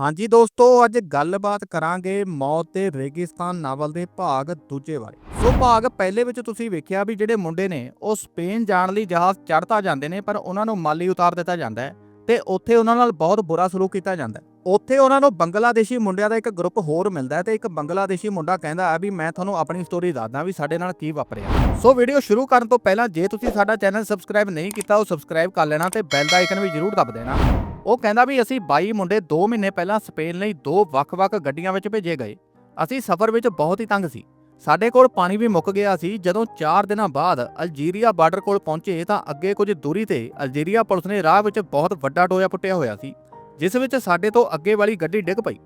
ਹਾਂਜੀ ਦੋਸਤੋ, ਅੱਜ ਗੱਲਬਾਤ ਕਰਾਂਗੇ ਮੌਤ ਤੇ ਰੇਗਿਸਤਾਨ ਨਾਵਲ ਦੇ ਭਾਗ ਦੂਜੇ ਬਾਰੇ। ਸੋ ਭਾਗ ਪਹਿਲੇ ਵਿੱਚ ਤੁਸੀਂ ਵੇਖਿਆ ਵੀ ਜਿਹੜੇ ਮੁੰਡੇ ਨੇ, ਉਹ ਸਪੇਨ ਜਾਣ ਲਈ ਜਹਾਜ਼ ਚੜ੍ਹਤਾ ਜਾਂਦੇ ਨੇ, ਪਰ ਉਹਨਾਂ ਨੂੰ ਮਾਲੀ ਉਤਾਰ ਦਿੱਤਾ ਜਾਂਦਾ ਹੈ ਤੇ ਉੱਥੇ ਉਹਨਾਂ ਨਾਲ ਬਹੁਤ ਬੁਰਾ ਸਲੂਕ ਕੀਤਾ ਜਾਂਦਾ ਹੈ। ਉੱਥੇ ਉਹਨਾਂ ਨੂੰ ਬੰਗਲਾਦੇਸ਼ੀ ਮੁੰਡਿਆਂ ਦਾ ਇੱਕ ਗਰੁੱਪ ਹੋਰ ਮਿਲਦਾ ਹੈ ਤੇ ਇੱਕ ਬੰਗਲਾਦੇਸ਼ੀ ਮੁੰਡਾ ਕਹਿੰਦਾ ਹੈ ਵੀ ਮੈਂ ਤੁਹਾਨੂੰ ਆਪਣੀ ਸਟੋਰੀ ਦੱਸਦਾ ਵੀ ਸਾਡੇ ਨਾਲ ਕੀ ਵਾਪਰਿਆ। ਸੋ ਵੀਡੀਓ ਸ਼ੁਰੂ ਕਰਨ ਤੋਂ ਪਹਿਲਾਂ ਜੇ ਤੁਸੀਂ ਸਾਡਾ ਚੈਨਲ ਸਬਸਕ੍ਰਾਈਬ ਨਹੀਂ ਕੀਤਾ, ਉਹ ਸਬਸਕ੍ਰਾਈਬ ਕਰ ਲੈਣਾ ਤੇ ਬੈਲ ਦਾ ਆਈਕਨ ਵੀ ਜ਼ਰੂਰ ਦਬ ਦੇਣਾ। ਉਹ ਕਹਿੰਦਾ ਵੀ ਅਸੀਂ 22 ਮੁੰਡੇ 2 ਮਹੀਨੇ ਪਹਿਲਾਂ ਸਪੇਨ ਲਈ ਦੋ ਵੱਖ-ਵੱਖ ਗੱਡੀਆਂ ਵਿੱਚ ਭੇਜੇ ਗਏ। ਅਸੀਂ ਸਫ਼ਰ ਵਿੱਚ ਬਹੁਤ ਹੀ ਤੰਗ ਸੀ। ਸਾਡੇ ਕੋਲ ਪਾਣੀ ਵੀ ਮੁੱਕ ਗਿਆ ਸੀ। ਜਦੋਂ 4 ਦਿਨਾਂ ਬਾਅਦ ਅਲਜੀਰੀਆ ਬਾਰਡਰ ਕੋਲ ਪਹੁੰਚੇ ਤਾਂ ਅੱਗੇ ਕੁਝ ਦੂਰੀ ਤੇ ਅਲਜੀਰੀਆ ਪੁਲਿਸ ਨੇ ਰਾਹ ਵਿੱਚ ਬਹੁਤ ਵੱਡਾ ਟੋਇਆ ਪੁੱਟਿਆ ਹੋਇਆ ਸੀ, ਜਿਸ ਵਿੱਚ ਸਾਡੇ ਤੋਂ ਅੱਗੇ ਵਾਲੀ ਗੱਡੀ ਡਿੱਗ ਪਈ।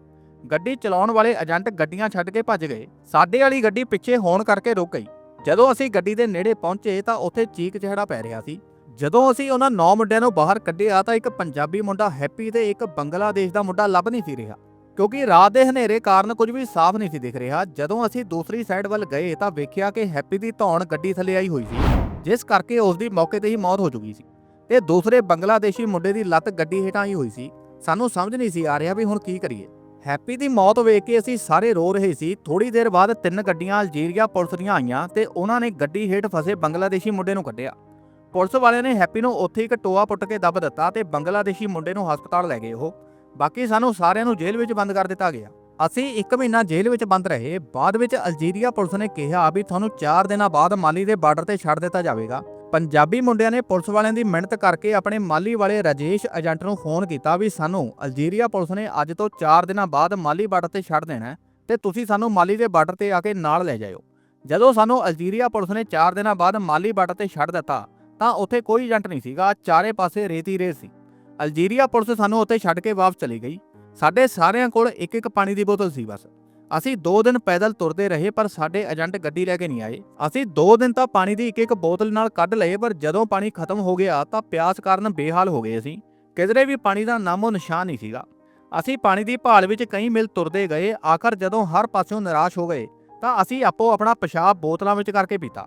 ਗੱਡੀ ਚਲਾਉਣ ਵਾਲੇ ਏਜੰਟ ਗੱਡੀਆਂ ਛੱਡ ਕੇ ਭੱਜ ਗਏ। ਸਾਡੇ ਵਾਲੀ ਗੱਡੀ ਪਿੱਛੇ ਹੋਣ ਕਰਕੇ ਰੁਕ ਗਈ। ਜਦੋਂ ਅਸੀਂ ਗੱਡੀ ਦੇ ਨੇੜੇ ਪਹੁੰਚੇ ਤਾਂ ਉੱਥੇ ਚੀਕ ਚਿਹੜਾ ਪੈ ਰਿਹਾ ਸੀ। ਜਦੋਂ ਅਸੀਂ ਉਹਨਾਂ ਨੌ ਮੁੰਡਿਆਂ ਨੂੰ ਬਾਹਰ ਕੱਢਿਆ ਤਾਂ ਇੱਕ ਪੰਜਾਬੀ ਮੁੰਡਾ ਹੈਪੀ ਤੇ ਇੱਕ ਬੰਗਲਾਦੇਸ਼ ਦਾ ਮੁੰਡਾ ਲੱਭ ਨਹੀਂ ਸੀ ਰਿਹਾ। ਕਿਉਂਕਿ ਰਾਤ ਦੇ ਹਨੇਰੇ ਕਾਰਨ ਕੁਝ ਵੀ ਸਾਫ਼ ਨਹੀਂ ਸੀ ਦਿਖ ਰਿਹਾ। ਜਦੋਂ ਅਸੀਂ ਦੂਸਰੀ ਸਾਈਡ ਵੱਲ ਗਏ ਤਾਂ ਵੇਖਿਆ ਕਿ ਹੈਪੀ ਦੀ ਧੌਣ ਗੱਡੀ ਥੱਲੇ ਆਈ ਹੋਈ ਸੀ, ਜਿਸ ਕਰਕੇ ਉਸ ਦੀ ਮੌਕੇ ਤੇ ਹੀ ਮੌਤ ਹੋ ਚੁੱਕੀ ਸੀ। ਤੇ ਦੂਸਰੇ ਬੰਗਲਾਦੇਸ਼ੀ ਮੁੰਡੇ ਦੀ ਲੱਤ ਗੱਡੀ ਹੇਠਾਂ ਆਈ ਹੋਈ ਸੀ। ਸਾਨੂੰ ਸਮਝ ਨਹੀਂ ਸੀ ਆ ਰਿਹਾ ਵੀ ਹੁਣ ਕੀ ਕਰੀਏ। ਹੈਪੀ ਦੀ ਮੌਤ ਵੇਖ ਕੇ ਅਸੀਂ ਸਾਰੇ ਰੋ ਰਹੇ ਸੀ। ਥੋੜੀ ਦੇਰ ਬਾਅਦ ਤਿੰਨ ਗੱਡੀਆਂ ਅਲਜੀਰੀਆ ਪੁਲਿਸ ਦੀਆਂ ਆਈਆਂ ਤੇ ਉਹਨਾਂ ਨੇ ਗੱਡੀ ਹੇਠ ਫਸੇ ਬੰਗਲਾਦੇਸ਼ੀ ਮੁੰਡੇ ਨੂੰ ਕੱਢਿਆ। ਪੁਲਿਸ ਵਾਲਿਆਂ ਨੇ ਹੈਪੀ ਨੂੰ ਉੱਥੇ ਇੱਕ ਟੋਆ ਪੁੱਟ ਕੇ ਦੱਬ ਦਿੱਤਾ ਤੇ ਬੰਗਲਾਦੇਸ਼ੀ ਮੁੰਡੇ ਨੂੰ ਹਸਪਤਾਲ ਲੈ ਗਏ ਉਹ। ਬਾਕੀ ਸਾਨੂੰ ਸਾਰਿਆਂ ਨੂੰ ਜੇਲ੍ਹ ਵਿੱਚ ਬੰਦ ਕਰ ਦਿੱਤਾ ਗਿਆ। ਅਸੀਂ 1 ਮਹੀਨਾ ਜੇਲ੍ਹ ਵਿੱਚ ਬੰਦ ਰਹੇ, ਬਾਅਦ ਵਿੱਚ ਅਲਜੀਰੀਆ ਪੁਲਿਸ ਨੇ ਕਿਹਾ ਵੀ ਤੁਹਾਨੂੰ 4 ਦਿਨਾਂ ਬਾਅਦ ਮਾਲੀ ਦੇ ਬਾਰਡਰ ਤੇ ਛੱਡ ਦਿੱਤਾ ਜਾਵੇਗਾ। ਪੰਜਾਬੀ ਮੁੰਡਿਆਂ ਨੇ ਪੁਲਿਸ ਵਾਲਿਆਂ ਦੀ ਮਿਹਨਤ ਕਰਕੇ ਆਪਣੇ ਮਾਲੀ ਵਾਲੇ ਰਾਜੇਸ਼ ਏਜੰਟ ਨੂੰ ਫੋਨ ਕੀਤਾ ਵੀ ਸਾਨੂੰ ਅਲਜੀਰੀਆ ਪੁਲਿਸ ਨੇ ਅੱਜ ਤੋਂ 4 ਦਿਨਾਂ ਬਾਅਦ ਮਾਲੀ ਬਾਰਡਰ ਤੇ ਛੱਡ ਦੇਣਾ ਹੈ ਤੇ ਤੁਸੀਂ ਸਾਨੂੰ ਮਾਲੀ ਦੇ ਬਾਰਡਰ ਤੇ ਆ ਕੇ ਨਾਲ ਲੈ ਜਾਇਓ। ਜਦੋਂ ਸਾਨੂੰ ਅਲਜੀਰੀਆ ਪੁਲਿਸ ਨੇ 4 ਦਿਨਾਂ ਬਾਅਦ ਮਾਲੀ ਬਾਰਡਰ ਤੇ ਛੱਡ ਦਿੱਤਾ ਤਾਂ ਉੱਥੇ ਕੋਈ ਏਜੰਟ ਨਹੀਂ ਸੀਗਾ, ਚਾਰੇ ਪਾਸੇ ਰੇਤੀ ਰੇਤ ਸੀ। ਅਲਜੀਰੀਆ ਪੁਲਿਸ ਸਾਨੂੰ ਉੱਥੇ ਛੱਡ ਕੇ ਵਾਪਸ ਚਲੀ ਗਈ। ਸਾਡੇ ਸਾਰਿਆਂ ਕੋਲ ਇੱਕ ਇੱਕ ਪਾਣੀ ਦੀ ਬੋਤਲ ਸੀ ਬਸ। ਅਸੀਂ 2 ਦਿਨ ਪੈਦਲ ਤੁਰਦੇ ਰਹੇ, ਪਰ ਸਾਡੇ ਏਜੰਟ ਗੱਡੀ ਲੈ ਕੇ ਨਹੀਂ ਆਏ। ਅਸੀਂ 2 ਦਿਨ ਤਾਂ ਪਾਣੀ ਦੀ ਇੱਕ ਇੱਕ ਬੋਤਲ ਨਾਲ ਕੱਢ ਲਏ, ਪਰ ਜਦੋਂ ਪਾਣੀ ਖਤਮ ਹੋ ਗਿਆ ਤਾਂ ਪਿਆਸ ਕਾਰਨ ਬੇਹਾਲ ਹੋ ਗਏ ਅਸੀਂ। ਕਿਧਰੇ ਵੀ ਪਾਣੀ ਦਾ ਨਾਮੋ ਨਿਸ਼ਾਨ ਨਹੀਂ ਸੀਗਾ। ਅਸੀਂ ਪਾਣੀ ਦੀ ਭਾਲ ਵਿੱਚ ਕਈ ਮਿਲ ਤੁਰਦੇ ਗਏ। ਆਖਰ ਜਦੋਂ ਹਰ ਪਾਸਿਓਂ ਨਿਰਾਸ਼ ਹੋ ਗਏ, ਤਾਂ ਅਸੀਂ ਆਪੋ ਆਪਣਾ ਪਿਸ਼ਾਬ ਬੋਤਲਾਂ ਵਿੱਚ ਕਰਕੇ ਪੀਤਾ।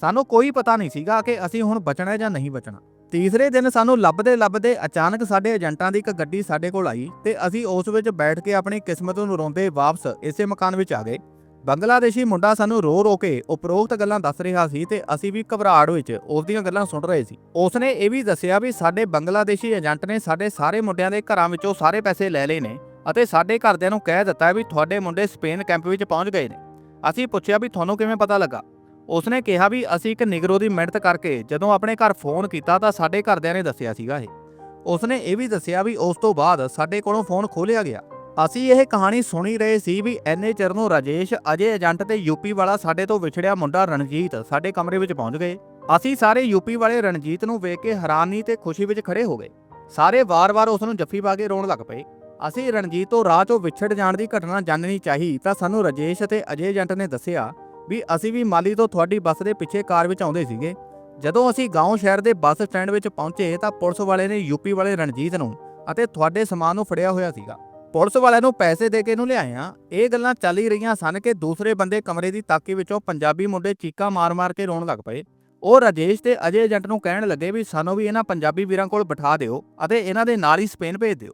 ਸਾਨੂੰ ਕੋਈ ਪਤਾ ਨਹੀਂ ਸੀਗਾ ਕਿ ਅਸੀਂ ਹੁਣ ਬਚਣਾ ਜਾਂ ਨਹੀਂ ਬਚਣਾ। ਤੀਸਰੇ ਦਿਨ ਸਾਨੂੰ ਲੱਭਦੇ ਲੱਭਦੇ ਅਚਾਨਕ ਸਾਡੇ ਏਜੰਟਾਂ ਦੀ ਇੱਕ ਗੱਡੀ ਸਾਡੇ ਕੋਲ ਆਈ ਤੇ ਅਸੀਂ ਉਸ ਵਿੱਚ ਬੈਠ ਕੇ ਆਪਣੀ ਕਿਸਮਤ ਨੂੰ ਰੋਂਦੇ ਵਾਪਸ ਇਸੇ ਮਕਾਨ ਵਿੱਚ ਆ ਗਏ। ਬੰਗਲਾਦੇਸ਼ੀ ਮੁੰਡਾ ਸਾਨੂੰ ਰੋ ਰੋ ਕੇ ਉਪਰੋਕਤ ਗੱਲਾਂ ਦੱਸ ਰਿਹਾ ਸੀ ਤੇ ਅਸੀਂ ਵੀ ਘਬਰਾਹਟ ਵਿੱਚ ਉਸ ਦੀਆਂ ਗੱਲਾਂ ਸੁਣ ਰਹੇ ਸੀ। ਉਸਨੇ ਇਹ ਵੀ ਦੱਸਿਆ ਵੀ ਸਾਡੇ ਬੰਗਲਾਦੇਸ਼ੀ ਏਜੰਟ ਨੇ ਸਾਡੇ ਸਾਰੇ ਮੁੰਡਿਆਂ ਦੇ ਘਰਾਂ ਵਿੱਚੋਂ ਸਾਰੇ ਪੈਸੇ ਲੈ ਲਏ ਨੇ ਅਤੇ ਸਾਡੇ ਘਰਦਿਆਂ ਨੂੰ ਕਹਿ ਦਿੱਤਾ ਵੀ ਤੁਹਾਡੇ ਮੁੰਡੇ ਸਪੇਨ ਕੈਂਪ ਵਿੱਚ ਪਹੁੰਚ ਗਏ ਨੇ। ਅਸੀਂ ਪੁੱਛਿਆ ਵੀ ਤੁਹਾਨੂੰ ਕਿਵੇਂ ਪਤਾ ਲੱਗਾ? ਉਸਨੇ ਕਿਹਾ ਵੀ ਅਸੀਂ ਇੱਕ ਨਿਗਰੋ ਦੀ ਮਿਹਨਤ ਕਰਕੇ ਜਦੋਂ ਆਪਣੇ ਘਰ ਫੋਨ ਕੀਤਾ ਤਾਂ ਸਾਡੇ ਘਰਦਿਆਂ ਨੇ ਦੱਸਿਆ ਸੀਗਾ ਇਹ। ਉਸਨੇ ਇਹ ਵੀ ਦੱਸਿਆ ਵੀ ਉਸ ਤੋਂ ਬਾਅਦ ਸਾਡੇ ਕੋਲੋਂ ਫੋਨ ਖੋਲਿਆ ਗਿਆ। ਅਸੀਂ ਇਹ ਕਹਾਣੀ ਸੁਣੀ ਰਹੇ ਸੀ ਵੀ ਐਨੇ ਚਿਰ ਨੂੰ ਰਾਜੇਸ਼ ਅਜੇ ਏਜੰਟ ਤੇ ਯੂਪੀ ਵਾਲਾ ਸਾਡੇ ਤੋਂ ਵਿਛੜਿਆ ਮੁੰਡਾ ਰਣਜੀਤ ਸਾਡੇ ਕਮਰੇ ਵਿੱਚ ਪਹੁੰਚ ਗਏ। ਅਸੀਂ ਸਾਰੇ ਯੂਪੀ ਵਾਲੇ ਰਣਜੀਤ ਨੂੰ ਵੇਖ ਕੇ ਹੈਰਾਨੀ ਤੇ ਖੁਸ਼ੀ ਵਿੱਚ ਖੜੇ ਹੋ ਗਏ। ਸਾਰੇ ਵਾਰ-ਵਾਰ ਉਸ ਨੂੰ ਜੱਫੀ ਪਾ ਕੇ ਰੋਣ ਲੱਗ ਪਏ। ਅਸੀਂ ਰਣਜੀਤ ਤੋਂ ਰਾਹ 'ਚੋਂ ਵਿਛੜ ਜਾਣ ਦੀ ਘਟਨਾ ਜਾਣਨੀ ਚਾਹੀ ਤਾਂ ਸਾਨੂੰ ਰਾਜੇਸ਼ ਅਤੇ ਅਜੇ ਏਜੰਟ ਨੇ ਦੱਸਿਆ ਵੀ ਅਸੀਂ ਵੀ ਮਾਲੀ ਤੋਂ ਤੁਹਾਡੀ ਬੱਸ ਦੇ ਪਿੱਛੇ ਕਾਰ ਵਿੱਚ ਆਉਂਦੇ ਸੀਗੇ। ਜਦੋਂ ਅਸੀਂ ਗਾਉਂ ਸ਼ਹਿਰ ਦੇ ਬੱਸ ਸਟੈਂਡ ਵਿੱਚ ਪਹੁੰਚੇ ਤਾਂ ਪੁਲਿਸ ਵਾਲੇ ਨੇ ਯੂਪੀ ਵਾਲੇ ਰਣਜੀਤ ਨੂੰ ਅਤੇ ਤੁਹਾਡੇ ਸਮਾਨ ਨੂੰ ਫੜਿਆ ਹੋਇਆ ਸੀਗਾ। ਪੁਲਿਸ ਵਾਲਿਆਂ ਨੂੰ ਪੈਸੇ ਦੇ ਕੇ ਇਹਨੂੰ ਲਿਆਇਆ। ਇਹ ਗੱਲਾਂ ਚੱਲ ਹੀ ਰਹੀਆਂ ਸਨ ਕਿ ਦੂਸਰੇ ਬੰਦੇ ਕਮਰੇ ਦੀ ਤਾਕੀ ਵਿੱਚੋਂ ਪੰਜਾਬੀ ਮੁੰਡੇ ਚੀਕਾ ਮਾਰ-ਮਾਰ ਕੇ ਰੋਣ ਲੱਗ ਪਏ। ਉਹ ਰਾਜੇਸ਼ ਤੇ ਅਜੇ ਏਜੰਟ ਨੂੰ ਕਹਿਣ ਲੱਗੇ ਵੀ ਸਾਨੂੰ ਵੀ ਇਹਨਾਂ ਪੰਜਾਬੀ ਵੀਰਾਂ ਕੋਲ ਬਿਠਾ ਦਿਓ ਅਤੇ ਇਹਨਾਂ ਦੇ ਨਾਲ ਹੀ ਸਪੇਨ ਭੇਜ ਦਿਓ।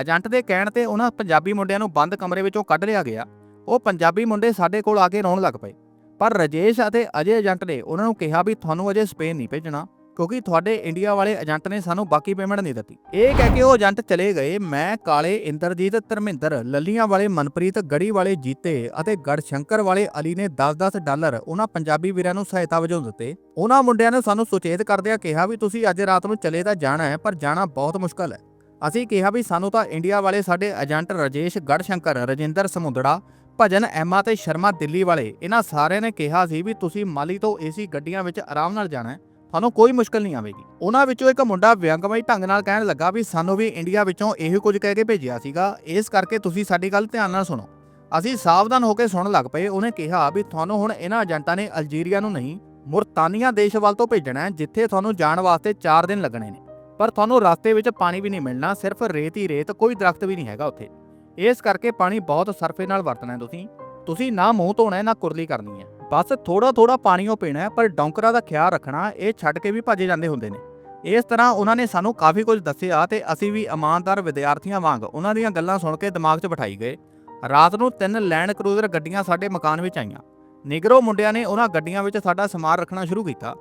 ਏਜੰਟ ਦੇ ਕਹਿਣ ਤੇ ਉਹਨਾਂ ਪੰਜਾਬੀ ਮੁੰਡਿਆਂ ਨੂੰ ਬੰਦ ਕਮਰੇ ਵਿੱਚੋਂ ਕੱਢ ਲਿਆ ਗਿਆ। ਉਹ ਪੰਜਾਬੀ ਮੁੰਡੇ ਸਾਡੇ ਕੋਲ ਆ ਕੇ ਰੋਣ ਲੱਗ ਪਏ। ਪਰ ਰਾਜੇਸ਼ ਅਤੇ ਅਜੇ ਏਜੰਟ ਨੇ ਉਹਨਾਂ ਨੂੰ ਕਿਹਾ ਵੀ ਤੁਹਾਨੂੰ ਅਜੇ ਸਪੇਨ ਨਹੀਂ ਭੇਜਣਾ, ਕਿਉਂਕਿ ਤੁਹਾਡੇ ਇੰਡੀਆ ਵਾਲੇ ਏਜੰਟ ਨੇ ਸਾਨੂੰ ਬਾਕੀ ਪੇਮੈਂਟ ਨਹੀਂ ਦਿੱਤੀ। ਇਹ ਕਹਿ ਕੇ ਉਹ ਏਜੰਟ ਚਲੇ ਗਏ, ਮੈਂ, ਕਾਲੇ ਇੰਦਰਜੀਤ ਧਰਮਿੰਦਰ, ਲੱਲੀਆਂ ਵਾਲੇ ਮਨਪ੍ਰੀਤ, ਗੜੀ ਵਾਲੇ ਜੀਤੇ ਅਤੇ ਗੜਸ਼ੰਕਰ ਵਾਲੇ ਅਲੀ ਨੇ 10-10 ਡਾਲਰ ਉਹਨਾਂ ਪੰਜਾਬੀ ਵੀਰਾਂ ਨੂੰ ਸਹਾਇਤਾ ਵਜੋਂ ਦਿੱਤੇ। ਉਹਨਾਂ ਮੁੰਡਿਆਂ ਨੇ ਸਾਨੂੰ ਸੁਚੇਤ ਕਰਦਿਆਂ ਕਿਹਾ ਵੀ ਤੁਸੀਂ ਅੱਜ ਰਾਤ ਨੂੰ ਚਲੇ ਤਾਂ ਜਾਣਾ ਹੈ, ਪਰ ਜਾਣਾ ਬਹੁਤ ਮੁਸ਼ਕਲ ਹੈ। ਅਸੀਂ ਕਿਹਾ ਵੀ ਸਾਨੂੰ ਤਾਂ ਇੰਡੀਆ ਵਾਲੇ ਸਾਡੇ ਏਜੰਟ ਰਾਜੇਸ਼, ਗੜਸ਼ੰਕਰ, ਰਜਿੰਦਰ ਸਮੁੰਦੜਾ ਭਜਨ ਐਮਾ ਤੇ ਸ਼ਰਮਾ ਦਿੱਲੀ ਵਾਲੇ, ਇਹਨਾਂ ਸਾਰਿਆਂ ਨੇ ਕਿਹਾ ਸੀ ਵੀ ਤੁਸੀਂ ਮਾਲੀ ਤੋਂ ਏਸੀ ਗੱਡੀਆਂ ਵਿੱਚ ਆਰਾਮ ਨਾਲ ਜਾਣਾ ਹੈ, ਤੁਹਾਨੂੰ ਕੋਈ ਮੁਸ਼ਕਲ ਨਹੀਂ ਆਵੇਗੀ। ਉਹਨਾਂ ਵਿੱਚੋਂ ਇੱਕ ਮੁੰਡਾ ਵਿਅੰਗਮਈ ਢੰਗ ਨਾਲ ਕਹਿਣ ਲੱਗਾ ਵੀ ਸਾਨੂੰ ਵੀ ਇੰਡੀਆ ਵਿੱਚੋਂ ਇਹੋ ਕੁਝ ਕਹਿ ਕੇ ਭੇਜਿਆ ਸੀਗਾ, ਇਸ ਕਰਕੇ ਤੁਸੀਂ ਸਾਡੀ ਗੱਲ ਧਿਆਨ ਨਾਲ ਸੁਣੋ। ਅਸੀਂ ਸਾਵਧਾਨ ਹੋ ਕੇ ਸੁਣਨ ਲੱਗ ਪਏ, ਉਹਨੇ ਕਿਹਾ ਵੀ ਤੁਹਾਨੂੰ ਹੁਣ ਇਹਨਾਂ ਏਜੰਟਾਂ ਨੇ ਅਲਜੀਰੀਆ ਨੂੰ ਨਹੀਂ, ਮੁਰਤਾਨੀਆ ਦੇਸ਼ ਵੱਲ ਤੋਂ ਭੇਜਣਾ ਹੈ, ਜਿੱਥੇ ਤੁਹਾਨੂੰ ਜਾਣ ਵਾਸਤੇ 4 ਦਿਨ ਲੱਗਣੇ ਨੇ। ਪਰ ਤੁਹਾਨੂੰ ਰਸਤੇ ਵਿੱਚ ਪਾਣੀ ਵੀ ਨਹੀਂ ਮਿਲਣਾ, ਸਿਰਫ ਰੇਤ ਹੀ ਰੇਤ, ਕੋਈ ਦਰਖਤ ਵੀ ਨਹੀਂ ਹੈਗਾ ਉੱਥੇ। ਇਸ ਕਰਕੇ ਪਾਣੀ ਬਹੁਤ ਸਰਫੇ ਨਾਲ ਵਰਤਣਾ ਤੁਸੀਂ। ਤੁਸੀਂ ਨਾ ਮੂੰਹ ਧੋਣਾ ਨਾ ਕੁਰਲੀ ਕਰਨੀ ਹੈ। ਬਸ ਥੋੜਾ ਥੋੜਾ ਉਹ ਪੀਣਾ ਪਰ ਡੌਂਕਰਾਂ ਦਾ ਖਿਆਲ ਰੱਖਣਾ, ਇਹ ਛੱਡ ਕੇ ਵੀ ਭੱਜੇ ਜਾਂਦੇ ਹੁੰਦੇ ਨੇ। ਇਸ ਤਰ੍ਹਾਂ ਉਹਨਾਂ ਨੇ ਸਾਨੂੰ ਕਾਫੀ ਕੁਝ ਦੱਸਿਆ ਤੇ ਅਸੀਂ ਵੀ ਇਮਾਨਦਾਰ ਵਿਦਿਆਰਥੀਆਂ ਵਾਂਗ ਉਹਨਾਂ ਦੀਆਂ ਗੱਲਾਂ ਸੁਣ ਕੇ ਦਿਮਾਗ 'ਚ ਬਿਠਾਈ ਗਏ। ਰਾਤ ਨੂੰ ਤਿੰਨ ਲੈਂਡ ਕਰੂਜ਼ਰ ਗੱਡੀਆਂ ਸਾਡੇ ਮਕਾਨ ਵਿੱਚ ਆਈਆਂ। ਨਿਗਰੋ ਮੁੰਡਿਆਂ ਨੇ ਉਹਨਾਂ ਗੱਡੀਆਂ ਵਿੱਚ ਸਾਡਾ ਸਮਾਨ ਰੱਖਣਾ ਸ਼ੁਰੂ ਕੀਤਾ।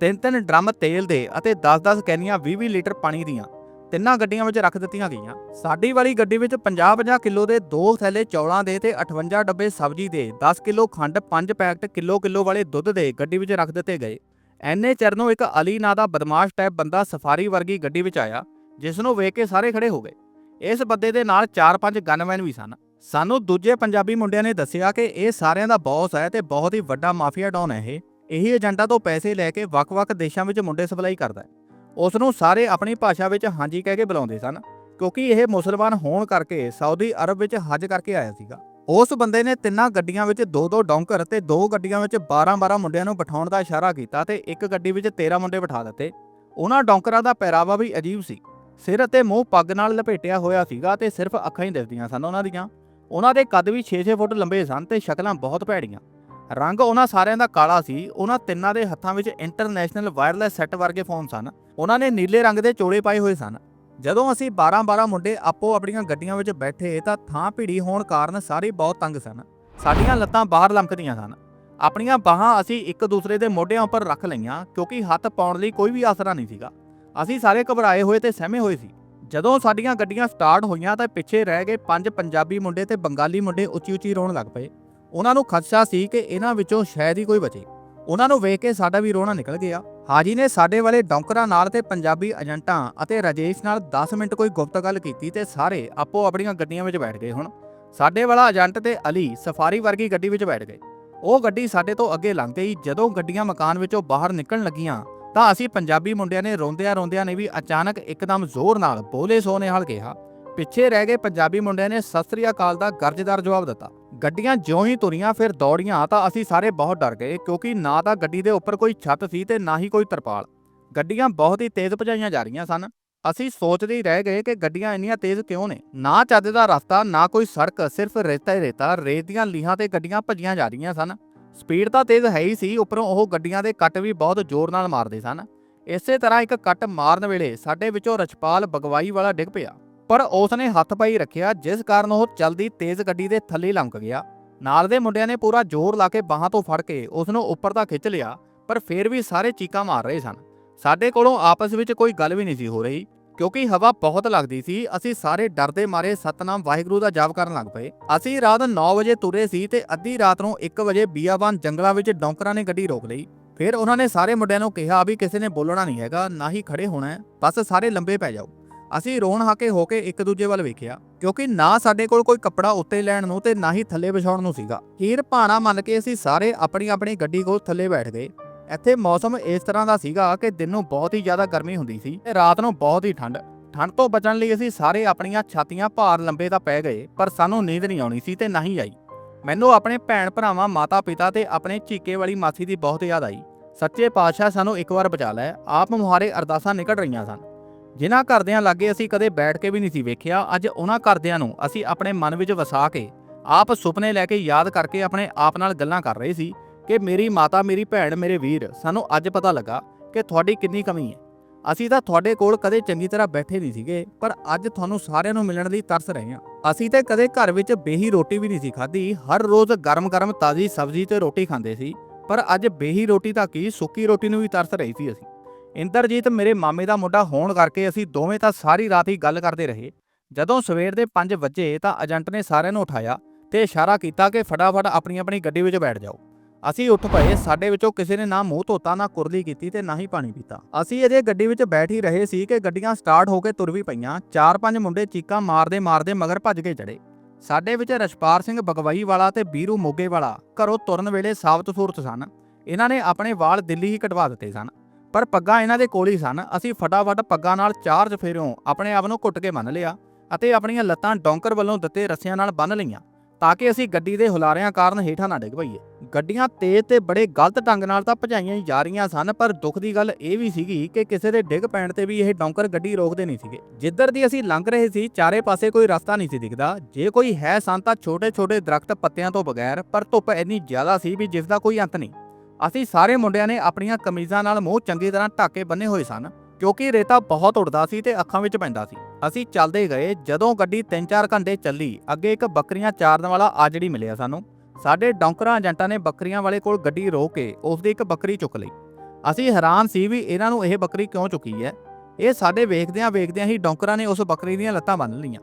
ਤਿੰਨ ਤਿੰਨ ਡਰਮ ਤੇਲ ਦੇ ਅਤੇ 10-10 ਕੈਨੀਆਂ 20-20 ਲੀਟਰ ਪਾਣੀ ਦੀਆਂ ਤਿੰਨਾਂ ਗੱਡੀਆਂ ਵਿੱਚ ਰੱਖ ਦਿੱਤੀਆਂ ਗਈਆਂ। ਸਾਡੀ ਵਾਲੀ ਗੱਡੀ ਵਿੱਚ 50-50 ਕਿਲੋ ਦੇ ਦੋ ਥੈਲੇ ਚੌਲਾਂ ਦੇ ਤੇ 58 ਡੱਬੇ ਸਬਜ਼ੀ ਦੇ 10 ਕਿਲੋ ਖੰਡ 5 ਪੈਕਟ ਕਿਲੋ ਕਿਲੋ ਵਾਲੇ ਦੁੱਧ ਦੇ ਗੱਡੀ ਵਿੱਚ ਰੱਖ ਦਿੱਤੇ ਗਏ। ਐਨੇ ਚਿਰ ਨੂੰ ਇੱਕ ਅਲੀ ਨਾਂ ਦਾ ਬਦਮਾਸ਼ ਟਾਈਪ ਬੰਦਾ ਸਫਾਰੀ ਵਰਗੀ ਗੱਡੀ ਵਿੱਚ ਆਇਆ, ਜਿਸ ਨੂੰ ਵੇਖ ਕੇ ਸਾਰੇ ਖੜੇ ਹੋ ਗਏ। ਇਸ ਬੰਦੇ ਦੇ ਨਾਲ 4-5 ਗਨਮੈਨ ਵੀ ਸਨ। ਸਾਨੂੰ ਦੂਜੇ ਪੰਜਾਬੀ ਮੁੰਡਿਆਂ ਨੇ ਦੱਸਿਆ ਕਿ ਇਹ ਸਾਰਿਆਂ ਦਾ ਬੌਸ ਹੈ ਤੇ ਬਹੁਤ ਹੀ ਵੱਡਾ ਮਾਫੀਆ ਡੌਨ ਹੈ ਇਹ। ਇਹੀ ਏਜੰਟਾਂ ਤੋਂ ਪੈਸੇ ਲੈ ਕੇ ਵੱਖ-ਵੱਖ ਦੇਸ਼ਾਂ ਵਿੱਚ ਮੁੰਡੇ ਸਪਲਾਈ ਕਰਦਾ ਹੈ। ਉਸ ਨੂੰ ਸਾਰੇ ਆਪਣੀ ਭਾਸ਼ਾ ਵਿੱਚ ਹਾਂਜੀ ਕਹਿ ਕੇ ਬੁਲਾਉਂਦੇ ਸਨ, ਕਿਉਂਕਿ ਇਹ ਮੁਸਲਮਾਨ ਹੋਣ ਕਰਕੇ ਸਾਊਦੀ ਅਰਬ ਵਿੱਚ ਹੱਜ ਕਰਕੇ ਆਇਆ ਸੀਗਾ। ਉਸ ਬੰਦੇ ਨੇ ਤਿੰਨਾਂ ਗੱਡੀਆਂ ਵਿੱਚ ਦੋ ਦੋ ਡੌਂਕਰ ਤੇ ਦੋ ਗੱਡੀਆਂ ਵਿੱਚ 12-12 ਮੁੰਡਿਆਂ ਨੂੰ ਬਿਠਾਉਣ ਦਾ ਇਸ਼ਾਰਾ ਕੀਤਾ ਤੇ ਇੱਕ ਗੱਡੀ ਵਿੱਚ 13 ਮੁੰਡੇ ਬਿਠਾ ਦਿੱਤੇ। ਉਹਨਾਂ ਡੌਂਕਰਾਂ ਦਾ ਪਹਿਰਾਵਾ ਵੀ ਅਜੀਬ ਸੀ। ਸਿਰ ਅਤੇ ਮੂੰਹ ਪੱਗ ਨਾਲ ਲਪੇਟਿਆ ਹੋਇਆ ਸੀਗਾ ਤੇ ਸਿਰਫ ਅੱਖਾਂ ਹੀ ਦਿਸਦੀਆਂ ਸਨ ਉਹਨਾਂ ਦੀਆਂ। ਉਹਨਾਂ ਦੇ ਕੱਦ ਵੀ 6-6 ਫੁੱਟ ਲੰਬੇ ਸਨ ਤੇ ਸ਼ਕਲਾਂ ਬਹੁਤ ਭੈੜੀਆਂ। ਰੰਗ ਉਹਨਾਂ ਸਾਰਿਆਂ ਦਾ ਕਾਲਾ ਸੀ। ਉਹਨਾਂ ਤਿੰਨਾਂ ਦੇ ਹੱਥਾਂ ਵਿੱਚ ਇੰਟਰਨੈਸ਼ਨਲ ਵਾਇਰਲੈਸ ਸੈੱਟ ਵਰਗੇ ਫੋਨ ਸਨ। ਉਹਨਾਂ ਨੇ ਨੀਲੇ ਰੰਗ ਦੇ ਚੋਲੇ ਪਾਏ ਹੋਏ ਸਨ। ਜਦੋਂ ਅਸੀਂ 12-12 ਮੁੰਡੇ ਆਪੋ ਆਪਣੀਆਂ ਗੱਡੀਆਂ ਵਿੱਚ ਬੈਠੇ ਤਾਂ ਥਾਂ ਭੀੜੀ ਹੋਣ ਕਾਰਨ ਸਾਰੇ ਬਹੁਤ ਤੰਗ ਸਨ। ਸਾਡੀਆਂ ਲੱਤਾਂ ਬਾਹਰ ਲੰਕਦੀਆਂ ਸਨ। ਆਪਣੀਆਂ ਬਾਹਾਂ ਅਸੀਂ ਇੱਕ ਦੂਸਰੇ ਦੇ ਮੋਢਿਆਂ ਉੱਪਰ ਰੱਖ ਲਈਆਂ ਕਿਉਂਕਿ ਹੱਥ ਪਾਉਣ ਲਈ ਕੋਈ ਵੀ ਆਸਰਾ ਨਹੀਂ ਸੀਗਾ। ਅਸੀਂ ਸਾਰੇ ਘਬਰਾਏ ਹੋਏ ਤੇ ਸਹਿਮੇ ਹੋਏ ਸੀ। ਜਦੋਂ ਸਾਡੀਆਂ ਗੱਡੀਆਂ ਸਟਾਰਟ ਹੋਈਆਂ ਤਾਂ ਪਿੱਛੇ ਰਹਿ ਗਏ ਪੰਜ ਪੰਜਾਬੀ ਮੁੰਡੇ ਤੇ ਬੰਗਾਲੀ ਮੁੰਡੇ ਉੱਚੀ ਉੱਚੀ ਰੋਣ ਲੱਗ ਪਏ। ਉਹਨਾਂ ਨੂੰ ਖਦਸ਼ਾ ਸੀ ਕਿ ਇਹਨਾਂ ਵਿੱਚੋਂ ਸ਼ਾਇਦ ਹੀ ਕੋਈ ਬਚੇ। ਉਹਨਾਂ ਨੂੰ ਵੇਖ ਕੇ ਸਾਡਾ ਵੀ ਰੋਣਾ ਨਿਕਲ ਗਿਆ। ਹਾਜੀ ਨੇ ਸਾਡੇ ਵਾਲੇ ਡੌਂਕਰਾਂ ਨਾਲ ਤੇ ਪੰਜਾਬੀ ਏਜੰਟਾਂ ਅਤੇ ਰਾਜੇਸ਼ ਨਾਲ 10 ਮਿੰਟ ਕੋਈ ਗੁਪਤ ਗੱਲ ਕੀਤੀ ਤੇ ਸਾਰੇ ਆਪੋ ਆਪਣੀਆਂ ਗੱਡੀਆਂ ਵਿੱਚ ਬੈਠ ਗਏ ਹੁਣ। ਸਾਡੇ ਵਾਲਾ ਏਜੰਟ ਤੇ ਅਲੀ ਸਫਾਰੀ ਵਰਗੀ ਗੱਡੀ ਵਿੱਚ ਬੈਠ ਗਏ। ਉਹ ਗੱਡੀ ਸਾਡੇ ਤੋਂ ਅੱਗੇ ਲੰਘ ਗਈ, ਜਦੋਂ ਗੱਡੀਆਂ ਮਕਾਨ ਵਿੱਚੋਂ ਬਾਹਰ ਨਿਕਲਣ ਲੱਗੀਆਂ ਤਾਂ ਅਸੀਂ ਪੰਜਾਬੀ ਮੁੰਡਿਆਂ ਨੇ ਰੋਂਦਿਆਂ ਰੋਂਦਿਆਂ ਨੇ ਵੀ ਅਚਾਨਕ ਇੱਕਦਮ ਜ਼ੋਰ ਨਾਲ ਬੋਲੇ ਸੋਨੇ ਹਾਲ ਕਿਹਾ। ਪਿੱਛੇ ਰਹਿ ਗਏ ਪੰਜਾਬੀ ਮੁੰਡਿਆਂ ਨੇ ਸਤਿ ਸ੍ਰੀ ਅਕਾਲ ਦਾ ਗਰਜਦਾਰ ਜਵਾਬ ਦਿੱਤਾ। ਗੱਡੀਆਂ ਜਿਉਂ ਹੀ ਤੁਰੀਆਂ, ਫਿਰ ਦੌੜੀਆਂ, ਤਾਂ ਅਸੀਂ ਸਾਰੇ ਬਹੁਤ ਡਰ ਗਏ, ਕਿਉਂਕਿ ਨਾ ਤਾਂ ਗੱਡੀ ਦੇ ਉੱਪਰ ਕੋਈ ਛੱਤ ਸੀ ਤੇ ਨਾ ਹੀ ਕੋਈ ਤਰਪਾਲ। ਗੱਡੀਆਂ ਬਹੁਤ ਹੀ ਤੇਜ਼ ਭਜਾਈਆਂ ਜਾ ਰਹੀਆਂ ਸਨ। ਅਸੀਂ ਸੋਚਦੇ ਹੀ ਰਹਿ ਗਏ ਕਿ ਗੱਡੀਆਂ ਇੰਨੀਆਂ ਤੇਜ਼ ਕਿਉਂ ਨੇ? ਨਾ ਚੱਜ ਦਾ ਰਸਤਾ, ਨਾ ਕੋਈ ਸੜਕ, ਸਿਰਫ ਰੇਤਾ ਹੀ ਰੇਤਾ, ਰੇਤ ਦੀਆਂ ਲੀਹਾਂ ਤੇ ਗੱਡੀਆਂ ਭੱਜੀਆਂ ਜਾ ਰਹੀਆਂ ਸਨ। ਸਪੀਡ ਤਾਂ ਤੇਜ਼ ਹੈ ਹੀ ਸੀ, ਉੱਪਰੋਂ ਉਹ ਗੱਡੀਆਂ ਦੇ ਕੱਟ ਵੀ ਬਹੁਤ ਜ਼ੋਰ ਨਾਲ ਮਾਰਦੇ ਸਨ। ਇਸੇ ਤਰ੍ਹਾਂ ਇੱਕ ਕੱਟ ਮਾਰਨ ਵੇਲੇ ਸਾਡੇ ਵਿੱਚੋਂ ਰਛਪਾਲ ਬਗਵਾਈ ਵਾਲਾ ਡਿੱਗ ਪਿਆ। ਪਰ ਉਸ ਨੇ ਹੱਥ ਪਾਈ ਰੱਖਿਆ, ਜਿਸ ਕਾਰਨ ਉਹ ਚਲਦੀ ਤੇਜ਼ ਗੱਡੀ ਦੇ ਥੱਲੇ ਲੰਘ ਗਿਆ। ਨਾਲ ਦੇ ਮੁੰਡਿਆਂ ਨੇ ਪੂਰਾ ਜ਼ੋਰ ਲਾ ਕੇ ਬਾਹਾਂ ਤੋਂ ਫੜ ਕੇ ਉਸ ਨੂੰ ਉੱਪਰ ਤਾਂ ਖਿੱਚ ਲਿਆ, ਪਰ ਫੇਰ ਵੀ ਸਾਰੇ ਚੀਕਾਂ ਮਾਰ ਰਹੇ ਸਨ। ਸਾਡੇ ਕੋਲੋਂ ਆਪਸ ਵਿੱਚ ਕੋਈ ਗੱਲ ਵੀ ਨਹੀਂ ਸੀ ਹੋ ਰਹੀ, ਕਿਉਂਕਿ ਹਵਾ ਬਹੁਤ ਲੱਗਦੀ ਸੀ, ਅਸੀਂ ਸਾਰੇ ਡਰਦੇ ਮਾਰੇ ਸਤਨਾਮ ਵਾਹਿਗੁਰੂ ਦਾ ਜਾਪ ਕਰਨ ਲੱਗ ਪਏ। ਅਸੀਂ ਰਾਤ 9 ਵਜੇ ਤੁਰੇ ਸੀ ਤੇ ਅੱਧੀ ਰਾਤ ਨੂੰ 1 ਵਜੇ ਬੀਆਬਾਨ ਜੰਗਲਾਂ ਵਿੱਚ ਡੌਂਕਰਾਂ ਨੇ ਗੱਡੀ ਰੋਕ ਲਈ। ਫਿਰ ਉਹਨਾਂ ਨੇ ਸਾਰੇ ਮੁੰਡਿਆਂ ਨੂੰ ਕਿਹਾ ਵੀ ਕਿਸੇ ਨੇ ਬੋਲਣਾ ਨਹੀਂ ਹੈਗਾ, ਨਾ ਹੀ ਖੜੇ ਹੋਣਾ ਬਸ ਸਾਰੇ ਲੰਬੇ ਪੈ ਜਾਓ। ਅਸੀਂ ਰੋਣ ਹਾਕੇ ਹੋ ਕੇ ਇੱਕ ਦੂਜੇ ਵੱਲ ਵੇਖਿਆ, ਕਿਉਂਕਿ ਨਾ ਸਾਡੇ ਕੋਲ ਕੋਈ ਕੱਪੜਾ ਉੱਤੇ ਲੈਣ ਨੂੰ ਤੇ ਨਾ ਹੀ ਥੱਲੇ ਵਿਛਾਉਣ ਨੂੰ ਸੀਗਾ। ਖੀਰ ਭਾਣਾ ਮੰਨ ਕੇ ਅਸੀਂ ਸਾਰੇ ਆਪਣੀ ਆਪਣੀ ਗੱਡੀ ਕੋਲ ਥੱਲੇ ਬੈਠ ਗਏ। ਇੱਥੇ ਮੌਸਮ ਇਸ ਤਰ੍ਹਾਂ ਦਾ ਸੀਗਾ ਕਿ ਦਿਨ ਨੂੰ ਬਹੁਤ ਹੀ ਜ਼ਿਆਦਾ ਗਰਮੀ ਹੁੰਦੀ ਸੀ ਤੇ ਰਾਤ ਨੂੰ ਬਹੁਤ ਹੀ ਠੰਡ। ਠੰਡ ਤੋਂ ਬਚਣ ਲਈ ਅਸੀਂ ਸਾਰੇ ਆਪਣੀਆਂ ਛਾਤੀਆਂ ਭਾਰ ਲੰਬੇ ਤਾਂ ਪੈ ਗਏ, ਪਰ ਸਾਨੂੰ ਨੀਂਦ ਨਹੀਂ ਆਉਣੀ ਸੀ ਤੇ ਨਾ ਹੀ ਆਈ। ਮੈਨੂੰ ਆਪਣੇ ਭੈਣ ਭਰਾਵਾਂ ਮਾਤਾ ਪਿਤਾ ਤੇ ਆਪਣੇ ਝੀਕੇ ਵਾਲੀ ਮਾਸੀ ਦੀ ਬਹੁਤ ਯਾਦ ਆਈ। ਸੱਚੇ ਪਾਤਸ਼ਾਹ ਸਾਨੂੰ ਇੱਕ ਵਾਰ ਬਚਾ ਲੈ, ਆਪ ਮੁਹਾਰੇ ਅਰਦਾਸਾਂ ਨਿਕਲ ਰਹੀਆਂ ਸਨ। ਜਿਨ੍ਹਾਂ ਘਰਦਿਆਂ ਲਾਗੇ ਅਸੀਂ ਕਦੇ ਬੈਠ ਕੇ ਵੀ ਨਹੀਂ ਸੀ ਵੇਖਿਆ, ਅੱਜ ਉਹਨਾਂ ਘਰਦਿਆਂ ਨੂੰ ਅਸੀਂ ਆਪਣੇ ਮਨ ਵਿੱਚ ਵਸਾ ਕੇ, ਆਪ ਸੁਪਨੇ ਲੈ ਕੇ ਯਾਦ ਕਰਕੇ ਆਪਣੇ ਆਪ ਨਾਲ ਗੱਲਾਂ ਕਰ ਰਹੇ ਸੀ ਕਿ ਮੇਰੀ ਮਾਤਾ, ਮੇਰੀ ਭੈਣ, ਮੇਰੇ ਵੀਰ, ਸਾਨੂੰ ਅੱਜ ਪਤਾ ਲੱਗਾ ਕਿ ਤੁਹਾਡੀ ਕਿੰਨੀ ਕਮੀ ਹੈ। ਅਸੀਂ ਤਾਂ ਤੁਹਾਡੇ ਕੋਲ ਕਦੇ ਚੰਗੀ ਤਰ੍ਹਾਂ ਬੈਠੇ ਨਹੀਂ ਸੀਗੇ, ਪਰ ਅੱਜ ਤੁਹਾਨੂੰ ਸਾਰਿਆਂ ਨੂੰ ਮਿਲਣ ਦੀ ਤਰਸ ਰਹੇ ਹਾਂ। ਅਸੀਂ ਤਾਂ ਕਦੇ ਘਰ ਵਿੱਚ ਬੇਹੀ ਰੋਟੀ ਵੀ ਨਹੀਂ ਸੀ ਖਾਧੀ, ਹਰ ਰੋਜ਼ ਗਰਮ-ਗਰਮ ਤਾਜ਼ੀ ਸਬਜ਼ੀ ਤੇ ਰੋਟੀ ਖਾਂਦੇ ਸੀ, ਪਰ ਅੱਜ ਬੇਹੀ ਰੋਟੀ ਤਾਂ ਕੀ, ਸੁੱਕੀ ਰੋਟੀ ਨੂੰ ਵੀ ਤਰਸ ਰਹੀ ਸੀ ਅਸੀਂ। ਇੰਦਰਜੀਤ ਮੇਰੇ ਮਾਮੇ ਦਾ ਮੁੰਡਾ ਹੋਣ ਕਰਕੇ ਅਸੀਂ ਦੋਵੇਂ ਤਾਂ ਸਾਰੀ ਰਾਤ ਹੀ ਗੱਲ ਕਰਦੇ ਰਹੇ। ਜਦੋਂ ਸਵੇਰ ਦੇ 5 ਵਜੇ ਤਾਂ ਏਜੰਟ ਨੇ ਸਾਰਿਆਂ ਨੂੰ ਉਠਾਇਆ ਤੇ ਇਸ਼ਾਰਾ ਕੀਤਾ ਕਿ ਫਟਾਫਟ ਆਪਣੀ ਆਪਣੀ ਗੱਡੀ ਵਿੱਚ ਬੈਠ ਜਾਓ। ਅਸੀਂ ਉੱਠ ਪਏ, ਸਾਡੇ ਵਿੱਚੋਂ ਕਿਸੇ ਨੇ ਨਾ ਮੂੰਹ ਧੋਤਾ, ਨਾ ਕੁਰਲੀ ਕੀਤੀ ਤੇ ਨਾ ਹੀ ਪਾਣੀ ਪੀਤਾ। ਅਸੀਂ ਅਜੇ ਗੱਡੀ ਵਿੱਚ ਬੈਠ ਹੀ ਰਹੇ ਸੀ ਕਿ ਗੱਡੀਆਂ ਸਟਾਰਟ ਹੋ ਕੇ ਤੁਰ ਵੀ ਪਈਆਂ ਚਾਰ ਪੰਜ ਮੁੰਡੇ ਚੀਕਾਂ ਮਾਰਦੇ ਮਾਰਦੇ ਮਗਰ ਭੱਜ ਕੇ ਚੜੇ ਸਾਡੇ ਵਿੱਚ ਰਛਪਾਲ ਸਿੰਘ ਬਗਵਾਈ ਵਾਲਾ ਤੇ ਬੀਰੂ ਮੋਗੇ ਵਾਲਾ ਘਰੋਂ ਤੁਰਨ ਵੇਲੇ ਸਾਬਤ ਸੂਰਤ ਸਨ। ਇਹਨਾਂ ਨੇ ਆਪਣੇ ਵਾਲ ਦਿੱਲੀ ਹੀ ਕਟਵਾ ਦਿੱਤੇ ਸਨ। ਪਰ ਪੱਗਾਂ ਇਹਨਾਂ ਦੇ ਕੋਲ ਹੀ ਸਨ। ਅਸੀਂ ਫਟਾਫਟ ਪੱਗਾਂ ਨਾਲ ਚਾਰ ਚਫੇਰਿਓਂ ਆਪਣੇ ਆਪ ਨੂੰ ਘੁੱਟ ਕੇ ਮੰਨ ਲਿਆ ਅਤੇ ਆਪਣੀਆਂ ਲੱਤਾਂ ਡੌਂਕਰ ਵੱਲੋਂ ਦਿੱਤੇ ਰੱਸਿਆਂ ਨਾਲ ਬੰਨ ਲਈਆਂ ਤਾਂ ਕਿ ਅਸੀਂ ਗੱਡੀ ਦੇ ਹੁਲਾਰਿਆਂ ਕਾਰਨ ਹੇਠਾਂ ਨਾ ਡਿੱਗ ਪਈਏ। ਗੱਡੀਆਂ ਤੇਜ਼ ਤੇ ਬੜੇ ਗਲਤ ਢੰਗ ਨਾਲ ਤਾਂ ਭਜਾਈਆਂ ਹੀ ਜਾ ਰਹੀਆਂ ਸਨ, ਪਰ ਦੁੱਖ ਦੀ ਗੱਲ ਇਹ ਵੀ ਸੀਗੀ ਕਿ ਕਿਸੇ ਦੇ ਡਿੱਗ ਪੈਣ ਤੇ ਵੀ ਇਹ ਡੌਂਕਰ ਗੱਡੀ ਰੋਕਦੇ ਨਹੀਂ ਸੀਗੇ। ਜਿੱਧਰ ਦੀ ਅਸੀਂ ਲੰਘ ਰਹੇ ਸੀ, ਚਾਰੇ ਪਾਸੇ ਕੋਈ ਰਸਤਾ ਨਹੀਂ ਸੀ ਦਿਖਦਾ। ਜੇ ਕੋਈ ਹੈ ਸਨ ਤਾਂ ਛੋਟੇ-ਛੋਟੇ ਦਰਖਤ ਪੱਤਿਆਂ ਤੋਂ ਬਗੈਰ, ਪਰ ਧੁੱਪ ਇੰਨੀ ਜ਼ਿਆਦਾ ਸੀ ਵੀ ਜਿਸ ਦਾ ਕੋਈ ਅੰਤ ਨਹੀਂ। ਅਸੀਂ ਸਾਰੇ ਮੁੰਡਿਆਂ ਨੇ ਆਪਣੀਆਂ ਕਮੀਜ਼ਾਂ ਨਾਲ ਮੂੰਹ ਚੰਗੀ ਤਰ੍ਹਾਂ ਢੱਕ ਕੇ ਬੰਨੇ ਹੋਏ ਸਨ, ਕਿਉਂਕਿ ਰੇਤਾ ਬਹੁਤ ਉੱਡਦਾ ਸੀ ਤੇ ਅੱਖਾਂ ਵਿੱਚ ਪੈਂਦਾ ਸੀ। ਅਸੀਂ ਚੱਲਦੇ ਗਏ ਜਦੋਂ ਗੱਡੀ 3-4 ਘੰਟੇ ਚੱਲੀ, ਅੱਗੇ ਇੱਕ ਬੱਕਰੀਆਂ ਚਾਰਨ ਵਾਲਾ ਆਜੜੀ ਮਿਲਿਆ ਸਾਨੂੰ। ਸਾਡੇ ਡੌਂਕਰਾਂ ਏਜੰਟਾਂ ਨੇ ਬੱਕਰੀਆਂ ਵਾਲੇ ਕੋਲ ਗੱਡੀ ਰੋਕ ਕੇ ਉਸ ਦੀ ਇੱਕ ਬੱਕਰੀ ਚੁੱਕ ਲਈ। ਅਸੀਂ ਹੈਰਾਨ ਸੀ ਵੀ ਇਹਨਾਂ ਨੂੰ ਇਹ ਬੱਕਰੀ ਕਿਉਂ ਚੁੱਕੀ ਹੈ? ਇਹ ਸਾਡੇ ਵੇਖਦਿਆਂ ਵੇਖਦਿਆਂ ਹੀ ਡੌਂਕਰਾਂ ਨੇ ਉਸ ਬੱਕਰੀ ਦੀਆਂ ਲੱਤਾਂ ਬੰਨ੍ਹ ਲਈਆਂ।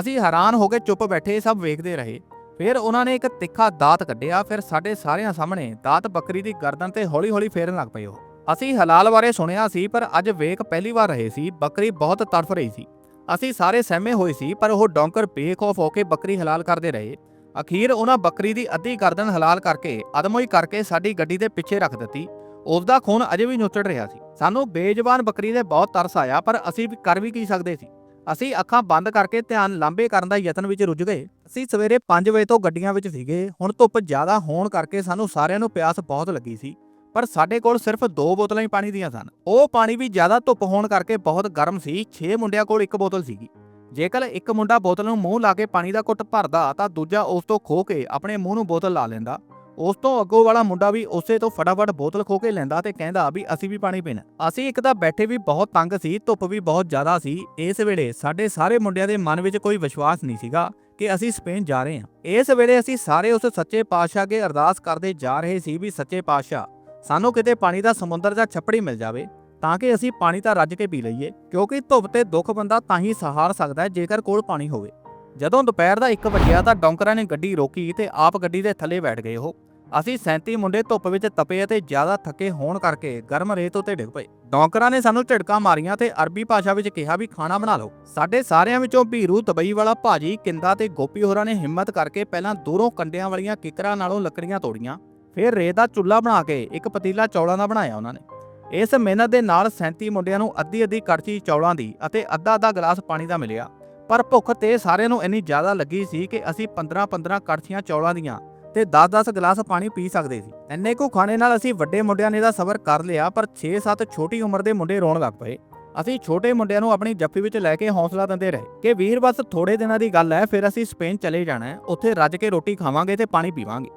ਅਸੀਂ ਹੈਰਾਨ ਹੋ ਕੇ ਚੁੱਪ ਬੈਠੇ ਸਭ ਵੇਖਦੇ ਰਹੇ। ਫਿਰ ਉਹਨਾਂ ਨੇ ਇੱਕ ਤਿੱਖਾ ਦਾਤ ਕੱਢਿਆ, ਫਿਰ ਸਾਡੇ ਸਾਰਿਆਂ ਸਾਹਮਣੇ ਦਾਤ ਬੱਕਰੀ ਦੀ ਗਰਦਨ ਤੇ ਹੌਲੀ-ਹੌਲੀ ਫੇਰਨ ਲੱਗ ਪਏ ਉਹ। ਅਸੀਂ ਹਲਾਲ ਬਾਰੇ ਸੁਣਿਆ ਸੀ, ਪਰ ਅੱਜ ਵੇਖ ਪਹਿਲੀ ਵਾਰ ਰਹੇ ਸੀ, ਬੱਕਰੀ ਬਹੁਤ ਤੜਫ ਰਹੀ ਸੀ। ਅਸੀਂ ਸਾਰੇ ਸਹਿਮੇ ਹੋਏ ਸੀ, ਪਰ ਉਹ ਡੌਂਕਰ ਬੇਖੌਫ ਹੋ ਕੇ ਬੱਕਰੀ ਹਲਾਲ ਕਰਦੇ ਰਹੇ। ਅਖੀਰ ਉਹਨਾਂ ਬੱਕਰੀ ਦੀ ਅੱਧੀ ਗਰਦਨ ਹਲਾਲ ਕਰਕੇ, ਅਦਮੋਈ ਕਰਕੇ ਸਾਡੀ ਗੱਡੀ ਦੇ ਪਿੱਛੇ ਰੱਖ ਦਿੱਤੀ। ਉਸ ਦਾ ਖੂਨ ਅਜੇ ਵੀ ਨੁੱਚੜ ਰਿਹਾ ਸੀ। ਸਾਨੂੰ ਬੇਜ਼ਬਾਨ ਬੱਕਰੀ ਦੇ ਬਹੁਤ ਤਰਸ ਆਇਆ, ਪਰ ਅਸੀਂ ਵੀ ਕਰ ਵੀ ਕੀ ਸਕਦੇ ਸੀ? ਅਸੀਂ ਅੱਖਾਂ ਬੰਦ ਕਰਕੇ ਧਿਆਨ ਲਾਂਬੇ ਕਰਨ ਦਾ ਯਤਨ ਵਿੱਚ ਰੁੱਝ ਗਏ। ਅਸੀਂ ਸਵੇਰੇ 5 ਵਜੇ ਤੋਂ ਗੱਡੀਆਂ ਵਿੱਚ ਸੀਗੇ। ਹੁਣ ਧੁੱਪ ਜ਼ਿਆਦਾ ਹੋਣ ਕਰਕੇ ਸਾਨੂੰ ਸਾਰਿਆਂ ਨੂੰ ਪਿਆਸ ਬਹੁਤ ਲੱਗੀ ਸੀ। ਪਰ ਸਾਡੇ ਕੋਲ ਸਿਰਫ ਦੋ ਬੋਤਲਾਂ ਹੀ ਪਾਣੀ ਦੀਆਂ ਸਨ। ਉਹ ਪਾਣੀ ਵੀ ਜ਼ਿਆਦਾ ਧੁੱਪ ਹੋਣ ਕਰਕੇ ਬਹੁਤ ਗਰਮ ਸੀ। 6 ਮੁੰਡਿਆਂ ਕੋਲ ਇੱਕ ਬੋਤਲ ਸੀਗੀ। ਜੇਕਰ ਇੱਕ ਮੁੰਡਾ ਬੋਤਲ ਨੂੰ ਮੂੰਹ ਲਾ ਕੇ ਪਾਣੀ ਦਾ ਘੁੱਟ ਭਰਦਾ ਤਾਂ ਦੂਜਾ ਉਸ ਤੋਂ ਖੋ ਕੇ ਆਪਣੇ ਮੂੰਹ ਨੂੰ ਬੋਤਲ ਲਾ ਲੈਂਦਾ। ਉਸ ਤੋਂ ਅੱਗੋਂ ਵਾਲਾ ਮੁੰਡਾ ਵੀ ਉਸੇ ਤੋਂ ਫਟਾਫਟ ਬੋਤਲ ਖੋ ਕੇ ਲੈਂਦਾ ਤੇ ਕਹਿੰਦਾ ਵੀ ਅਸੀਂ ਵੀ ਪਾਣੀ ਪੀਣਾ। ਅਸੀਂ ਇੱਕ ਤਾਂ ਬੈਠੇ ਵੀ ਬਹੁਤ ਤੰਗ ਸੀ, ਧੁੱਪ ਵੀ ਬਹੁਤ ਜ਼ਿਆਦਾ ਸੀ। ਇਸ ਵੇਲੇ ਸਾਡੇ ਸਾਰੇ ਮੁੰਡਿਆਂ ਦੇ ਮਨ ਵਿੱਚ ਕੋਈ ਵਿਸ਼ਵਾਸ ਨਹੀਂ ਸੀਗਾ ਕਿ ਅਸੀਂ ਸਪੇਨ ਜਾ ਰਹੇ ਹਾਂ। ਇਸ ਵੇਲੇ ਅਸੀਂ ਸਾਰੇ ਉਸ ਸੱਚੇ ਪਾਤਸ਼ਾਹ ਅੱਗੇ ਅਰਦਾਸ ਕਰਦੇ ਜਾ ਰਹੇ ਸੀ ਵੀ ਸੱਚੇ ਪਾਤਸ਼ਾਹ, ਸਾਨੂੰ ਕਿਤੇ ਪਾਣੀ ਦਾ ਸਮੁੰਦਰ ਜਾਂ ਛੱਪੜੀ ਮਿਲ ਜਾਵੇ, ਤਾਂ ਕਿ ਅਸੀਂ ਪਾਣੀ ਤਾਂ ਰੱਜ ਕੇ ਪੀ ਲਈਏ, ਕਿਉਂਕਿ ਧੁੱਪ ਤੇ ਦੁੱਖ ਬੰਦਾ ਤਾਂ ਹੀ ਸਹਾਰ ਸਕਦਾ ਹੈ ਜੇਕਰ ਕੋਲ ਪਾਣੀ ਹੋਵੇ। ਜਦੋਂ ਦੁਪਹਿਰ ਦਾ 1 ਵਜਿਆ ਤਾਂ ਡੌਂਕਰਾਂ ਨੇ ਗੱਡੀ ਰੋਕੀ ਤੇ ਆਪ ਗੱਡੀ ਦੇ ਥੱਲੇ ਬੈਠ ਗਏ ਉਹ। ਅਸੀਂ 37 ਮੁੰਡੇ ਧੁੱਪ ਵਿੱਚ ਤਪੇ ਅਤੇ ਜ਼ਿਆਦਾ ਥੱਕੇ ਹੋਣ ਕਰਕੇ ਗਰਮ ਰੇਤ ਉੱਤੇ ਡਿੱਗ ਪਏ। ਡੌਂਕਰਾਂ ਨੇ ਸਾਨੂੰ ਝਟਕਾ ਮਾਰੀਆਂ ਤੇ ਅਰਬੀ ਭਾਸ਼ਾ ਵਿੱਚ ਕਿਹਾ ਵੀ ਖਾਣਾ ਬਣਾ ਲਓ। ਸਾਡੇ ਸਾਰਿਆਂ ਵਿੱਚੋਂ ਭੀਰੂ ਦੁਬਈ ਵਾਲਾ ਭਾਜੀ, ਕਿੰਦਾ ਤੇ ਗੋਪੀ ਹੋਰਾਂ ਨੇ ਹਿੰਮਤ ਕਰਕੇ ਪਹਿਲਾਂ ਦੂਰੋਂ ਕੰਡਿਆਂ ਵਾਲੀਆਂ ਕਿਕਰਾਂ ਨਾਲੋਂ ਲੱਕੜੀਆਂ ਤੋੜੀਆਂ। ਫਿਰ ਰੇਤ ਦਾ ਚੁੱਲ੍ਹਾ ਬਣਾ ਕੇ ਇੱਕ ਪਤੀਲਾ ਚੌਲਾਂ ਦਾ ਬਣਾਇਆ ਉਹਨਾਂ ਨੇ। ਇਸ ਮਿਹਨਤ ਦੇ ਨਾਲ 37 ਮੁੰਡਿਆਂ ਨੂੰ ਅੱਧੀ ਅੱਧੀ ਕੜਛੀ ਚੌਲਾਂ ਦੀ ਅਤੇ ਅੱਧਾ ਅੱਧਾ ਗਲਾਸ ਪਾਣੀ ਦਾ ਮਿਲਿਆ। ਪਰ ਭੁੱਖ ਤੇ ਸਾਰਿਆਂ ਨੂੰ ਇੰਨੀ ਜ਼ਿਆਦਾ ਲੱਗੀ ਸੀ ਕਿ ਅਸੀਂ 15 15 ਕੜਛੀਆਂ ਚੌਲਾਂ ਦੀਆਂ ਤੇ 10-10 ਗਲਾਸ ਪਾਣੀ ਪੀ ਸਕਦੇ ਸੀ। ਇੰਨੇ ਕੁ ਖਾਣੇ ਨਾਲ ਅਸੀਂ ਵੱਡੇ ਮੁੰਡਿਆਂ ਨੇ ਦਾ ਸਬਰ ਕਰ ਲਿਆ, ਪਰ 6-7 ਛੋਟੀ ਉਮਰ ਦੇ ਮੁੰਡੇ ਰੋਣ ਲੱਗ ਪਏ। ਅਸੀਂ ਛੋਟੇ ਮੁੰਡਿਆਂ ਨੂੰ ਆਪਣੀ ਜੱਫੀ ਵਿੱਚ ਲੈ ਕੇ ਹੌਸਲਾ ਦਿੰਦੇ ਰਹੇ ਕਿ ਵੀਰ ਬਸ ਥੋੜੇ ਦਿਨਾਂ ਦੀ ਗੱਲ ਹੈ, ਫਿਰ ਅਸੀਂ ਸਪੇਨ ਚਲੇ ਜਾਣਾ ਹੈ, ਉੱਥੇ ਰੱਜ ਕੇ ਰੋਟੀ ਖਾਵਾਂਗੇ ਤੇ ਪਾਣੀ ਪੀਵਾਂਗੇ।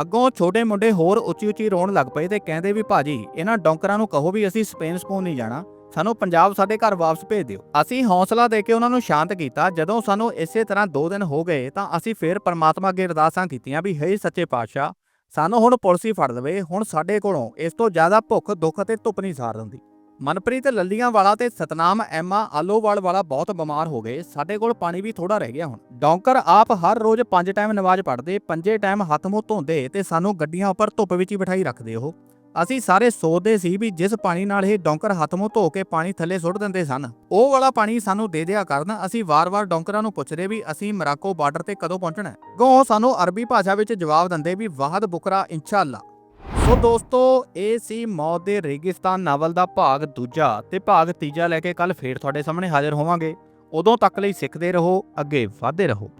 ਅੱਗੋਂ ਛੋਟੇ ਮੁੰਡੇ ਹੋਰ ਉੱਚੀ ਉੱਚੀ ਰੋਣ ਲੱਗ ਪਏ ਤੇ ਕਹਿੰਦੇ ਵੀ, ਭਾਜੀ, ਇਹਨਾਂ ਡੌਂਕਰਾਂ ਨੂੰ ਕਹੋ ਵੀ ਅਸੀਂ ਸਪੇਨ ਸਪੂਨ ਨਹੀਂ ਜਾਣਾ। ਸਾਨੂੰ ਪੰਜਾਬ ਸਾਡੇ ਘਰ ਵਾਪਸ ਭੇਜ ਦਿਓ। ਅਸੀਂ ਹੌਸਲਾ ਦੇ ਕੇ ਉਹਨਾਂ ਨੂੰ ਸ਼ਾਂਤ ਕੀਤਾ। ਜਦੋਂ ਸਾਨੂੰ ਇਸੇ ਤਰ੍ਹਾਂ 2 ਦਿਨ ਹੋ ਗਏ, ਤਾਂ ਅਸੀਂ ਫੇਰ ਪਰਮਾਤਮਾ ਅੱਗੇ ਅਰਦਾਸਾਂ ਕੀਤੀਆਂ ਵੀ, ਹੇ ਸੱਚੇ ਪਾਤਸ਼ਾਹ, ਸਾਨੂੰ ਹੁਣ ਪੁਲਿਸ ਹੀ ਫੜ ਲਵੇ। ਹੁਣ ਸਾਡੇ ਕੋਲੋਂ ਇਸ ਤੋਂ ਜ਼ਿਆਦਾ ਭੁੱਖ, ਦੁੱਖ ਅਤੇ ਧੁੱਪ ਨਹੀਂ ਸਾਰ ਦਿੰਦੀ। ਮਨਪ੍ਰੀਤ ਲੱਲੀਆਂ ਵਾਲਾ ਤੇ ਸਤਨਾਮ ਐਮਾ ਆਲੋਵਾਲ ਵਾਲਾ ਬਹੁਤ ਬਿਮਾਰ ਹੋ ਗਏ। ਸਾਡੇ ਕੋਲ ਪਾਣੀ ਵੀ ਥੋੜਾ ਰਹਿ ਗਿਆ ਹੁਣ। ਡੌਂਕਰ ਆਪ ਹਰ ਰੋਜ਼ ਪੰਜ ਟਾਈਮ ਨਮਾਜ਼ ਪੜ੍ਹਦੇ, ਪੰਜੇ ਟਾਈਮ ਹੱਥ ਮੂੰਹ ਧੋਂਦੇ ਤੇ ਸਾਨੂੰ ਗੱਡੀਆਂ ਉੱਪਰ ਧੁੱਪ ਵਿੱਚ ਹੀ ਬਿਠਾਈ ਰੱਖਦੇ ਉਹ। ਅਸੀਂ ਸਾਰੇ ਸੋਚਦੇ ਸੀ ਵੀ ਜਿਸ ਪਾਣੀ ਨਾਲ ਇਹ ਡੌਂਕਰ ਹੱਥ ਮੂੰਹ ਧੋ ਕੇ ਪਾਣੀ ਥੱਲੇ ਸੁੱਟ ਦਿੰਦੇ ਸਨ, ਉਹ ਵਾਲਾ ਪਾਣੀ ਸਾਨੂੰ ਦੇ ਦਿਆ ਕਰਨ ਅਸੀਂ ਵਾਰ-ਵਾਰ ਡੌਂਕਰਾਂ ਨੂੰ ਪੁੱਛਦੇ ਵੀ ਅਸੀਂ ਮਰਾਕੋ ਬਾਰਡਰ ਤੇ ਕਦੋਂ ਪਹੁੰਚਣਾ ਹੈ। ਗੋ ਸਾਨੂੰ ਅਰਬੀ ਭਾਸ਼ਾ ਵਿੱਚ ਜਵਾਬ ਦਿੰਦੇ ਵੀ ਵਾਹਦ ਬੁਕਰਾ ਇਨਸ਼ਾਅੱਲਾ। ਸੋ ਦੋਸਤੋ, ਇਹ ਸੀ ਮੌਤ ਦੇ ਰੇਗਿਸਤਾਨ ਨਾਵਲ ਦਾ ਭਾਗ ਦੂਜਾ ਤੇ ਭਾਗ ਤੀਜਾ ਲੈ ਕੇ ਕੱਲ ਫੇਰ ਤੁਹਾਡੇ ਸਾਹਮਣੇ ਹਾਜ਼ਰ ਹੋਵਾਂਗੇ। ਉਦੋਂ ਤੱਕ ਲਈ ਸਿੱਖਦੇ ਰਹੋ, ਅੱਗੇ ਵਧਦੇ ਰਹੋ।